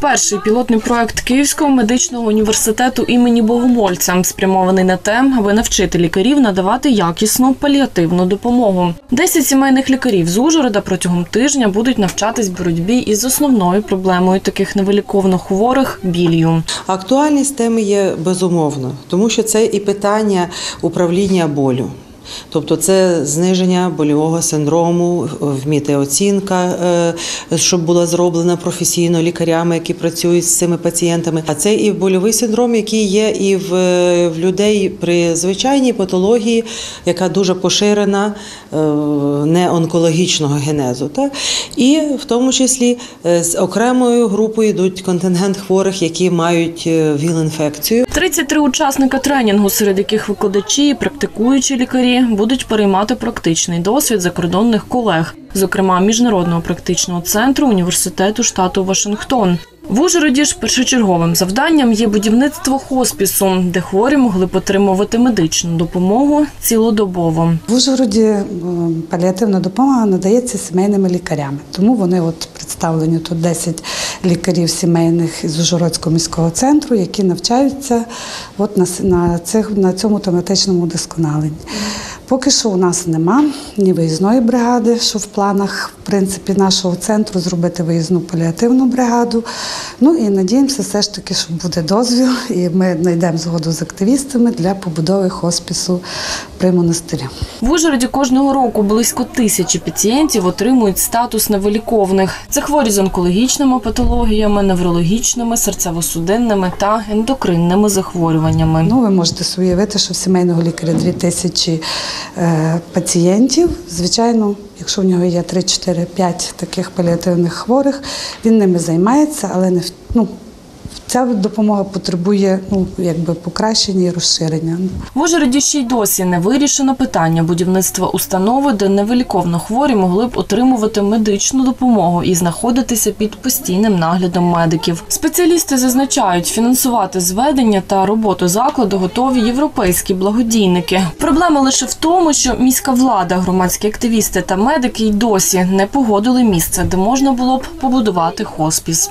Перший пілотний проект Київського медичного університету імені Богомольця спрямований на те, аби навчити лікарів надавати якісну паліативну допомогу. Десять сімейних лікарів з Ужгорода протягом тижня будуть навчатись боротьбі із основною проблемою таких невиліковно хворих білью. Актуальність теми є безумовно, тому що це і питання управління болю. Тобто це зниження больового синдрому, вміти оцінка, е, щоб була зроблена професійно лікарями, які працюють з цими пацієнтами. А це і больовий синдром, який є і в, в людей при звичайній патології, яка дуже поширена, е, не онкологічного генезу. Так? І в тому числі е, з окремою групою йдуть контингент хворих, які мають е, ВІЛ-інфекцію. 33 учасника тренінгу, серед яких викладачі практикуючі лікарі будуть переймати практичний досвід закордонних колег, зокрема міжнародного практичного центру університету штату Вашингтон. В Ужгороді ж першочерговим завданням є будівництво хоспісу, де хворі могли б отримувати медичну допомогу цілодобово. В Ужгороді е, паліативна допомога надається сімейними лікарями. Тому вони от представлені тут 10 лікарів сімейних з Ужгородського міського центру, які навчаються от на, на, цих, на цьому тематичному удосконаленні. Поки що у нас нема ні виїзної бригади, що в планах принципі нашого центру зробити виїзну паліативну бригаду. Ну і надіємося, все ж таки, що буде дозвіл, і ми знайдемо згоду з активістами для побудови хоспісу при монастирі. В Ужгороді кожного року близько тисячі пацієнтів отримують статус невиліковних. Це хворі з онкологічними патологіями, неврологічними, серцево-судинними та ендокринними захворюваннями. Ну, ви можете собі уявити, що в сімейного лікаря 2 тисячі е, пацієнтів. Звичайно, якщо в нього є 3, 4, 5 таких паліативних хворих, він ними займається, але не ну, ця допомога потребує ну, якби покращення і розширення. В Ужгороді ще й досі не вирішено питання будівництва установи, де невиліковно хворі могли б отримувати медичну допомогу і знаходитися під постійним наглядом медиків. Спеціалісти зазначають, фінансувати зведення та роботу закладу готові європейські благодійники. Проблема лише в тому, що міська влада, громадські активісти та медики й досі не погодили місце, де можна було б побудувати хоспіс.